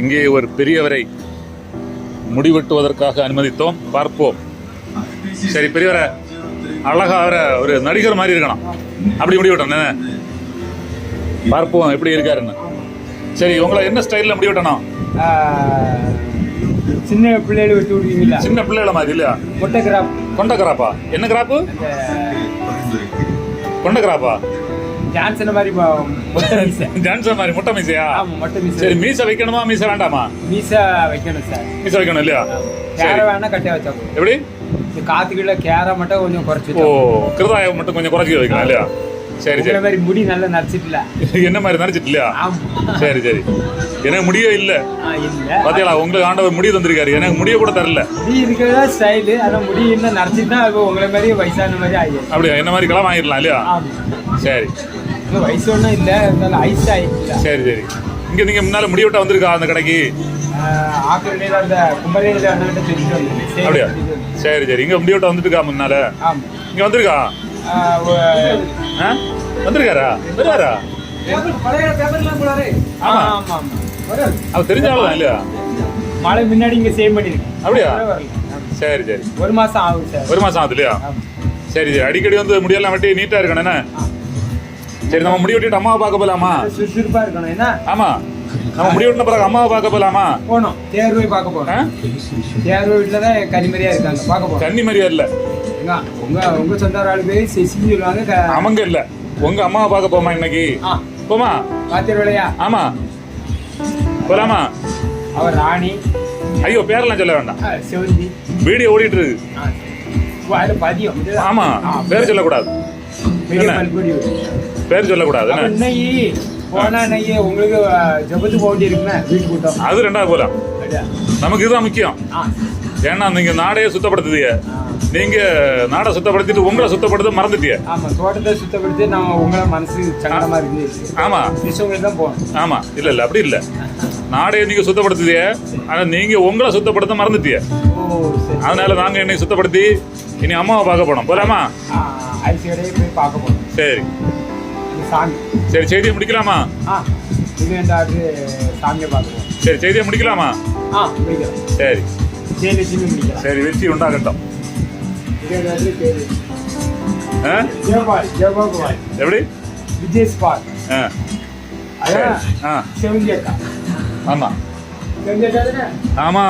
இங்கே ஒரு பெரியவரை முடிவெட்டுவதற்காக அனுமதித்தோம். பார்ப்போம். சரி பெரியவரை அழகா அவரை ஒரு நடிகர் மாதிரி இருக்கணும். அப்படி முடிவெட்டணும் பார்ப்போம் எப்படி இருக்காருன்னு. சரி உங்களை என்ன ஸ்டைலில் முடிவெட்டணும்? சின்ன பிள்ளைகள் விட்டு விடுவீங்களா சின்ன பிள்ளைகள மாதிரி இல்லையா? முட்டை கிராப். கொண்ட கிராப்பா? என்ன கிராப்பு? கொண்ட கிராப்பா? ஜான்சன் மாதிரி ஜான்சன் மாதிரி முட்டை மீசையா? ஆமா மொட்டை மீசை. சரி மீசை வைக்கணுமா மீசை வேண்டாமா? மீசை வைக்கணும் சார். மீசை வைக்கணும் இல்லையா? கேரை வேணா கட்டே வச்சா போதும். எப்படி காத்துக்குள்ள கேரை மட்டும் கொஞ்சம் குறைச்சி ஓ கிருதாயம் மட்டும் கொஞ்சம் குறைச்சி வைக்கலாம் இல்லையா? சரி சரி. மாதிரி முடி நல்லா நரைச்சிட்டுல என்ன மாதிரி நினைச்சிட்டு இல்லையா? சரி சரி. எனக்கு முடியே இல்ல. பாத்தீங்களா உங்களுக்கு ஆண்டவர் முடி தந்திருக்காரு. எனக்கு முடிய கூட தரல. முடி இருக்கிறதா ஸ்டைலு ஆனா முடி இன்னும் நரைச்சிட்டு இப்போ உங்களை மாதிரி வயசான மாதிரி ஆகிடும் அப்படியா? என்ன மாதிரி கிளம்ப இல்லையா? சரி. இன்னும் வயசு ஒன்றும் இல்லை இருந்தாலும் ஐஸ் ஆகிடுல சரி சரி. இங்க நீங்க முன்னால முடி விட்டா வந்திருக்கா அந்த கடைக்கு? ஆக்கிரணியில் அந்த சொல்லிட்டு வந்தேன் சரி, அப்படியா. சரி சரி. இங்க முடி விட்டா வந்துருக்கா முன்னால இங்க வந்திருக்கா? ஆ? வந்திருக்காரா? வருவாரா ஆமா. ஆமா. ஆமா ஆமா. வரும். அவ தெரிஞ்ச ஆளு தான் இல்லையா? மழை முன்னாடி இங்க சேவ் பண்ணிருக்கேன் அப்படியா? சரி சரி. ஒரு மாசம் ஆகும் சார். ஒரு மாசம் ஆகுது இல்லையா. சரி சரி. அடிக்கடி வந்து முடியெல்லாம் வெட்டி நீட்டா இருக்கணும் என்ன? சரி நம்ம முடி வெட்டிட்டு அம்மாவை பார்க்க போலாமா? சுறுசுறுப்பா இருக்கணும் என்ன? ஆமா. நம்ம முடி வெட்டின பிறகு அம்மாவை பார்க்க போலாமா? போனோம் தேர்வை பார்க்க? போறோம் தேர்வு வீட்டுல தான் கனிமரியா இருக்காங்க. பார்க்க போறோம் கன்னி மாதிரியா இல்ல உங்க உங்க சொந்த ஆளு பேர் செசின்னு சொல்லுவாங்க க- அவங்க இல்ல. உங்க அம்மாவை பார்க்க போமா இன்னைக்கு? போமா? பாத்திர வேலையா? ஆமா. போலாமா? அவர் ராணி. ஐயோ பேரெல்லாம் சொல்ல வேண்டாம். சிவந்தி. வீடியோ ஓடிட்டு இருக்கு. பதியம். ஆமா. பேர் சொல்லக்கூடாது. என்ன? பேர் சொல்லக்கூடாது இன்னைக்கு போனா உங்களுக்கு ஆ, ஜபத்து போக வேண்டியிருக்குண்ணே வீட்டு கூட்டம். அது ரெண்டாவது போலாம்? நமக்கு இதுதான் முக்கியம். ஏன்னா நீங்க நாடையே சுத்தப்படுத்துதீங்க. நீங்க நாடை சுத்தப்படுத்திட்டு உங்களை சுத்தப்படுத்த மறந்துட்டீங்க ஆமா தோட்டத்தை சுத்தப்படுத்தி நம்ம உங்களை மனசு சங்கடமா இருக்குது. ஆமா. தான் போகணும். ஆமா. இல்ல இல்ல அப்படி இல்ல. நாடையை நீங்க சுத்தப்படுத்துதீங்க. ஆனா நீங்க உங்களை சுத்தப்படுத்த சரி. அதனால நாங்க என்னை சுத்தப்படுத்தி இனி அம்மாவை பார்க்க போனோம் போலாமா? சரி. சாமி. சரி செய்தியை முடிக்கலாமா? ஆ இது ரெண்டாவது சாமியை சரி செய்தியை முடிக்கலாமா? ஆ முடிக்கலாம். சரி. ஜெயலட்சுமி முடிக்கலாம். சரி வெற்றி உண்டாகட்டும். எப்படி? விஜய் ஸ்பால் ஆ. அதான் ஆ. செவந்தி அக்கா ஆமா. செவந்தி அக்கா தானே? ஆமா.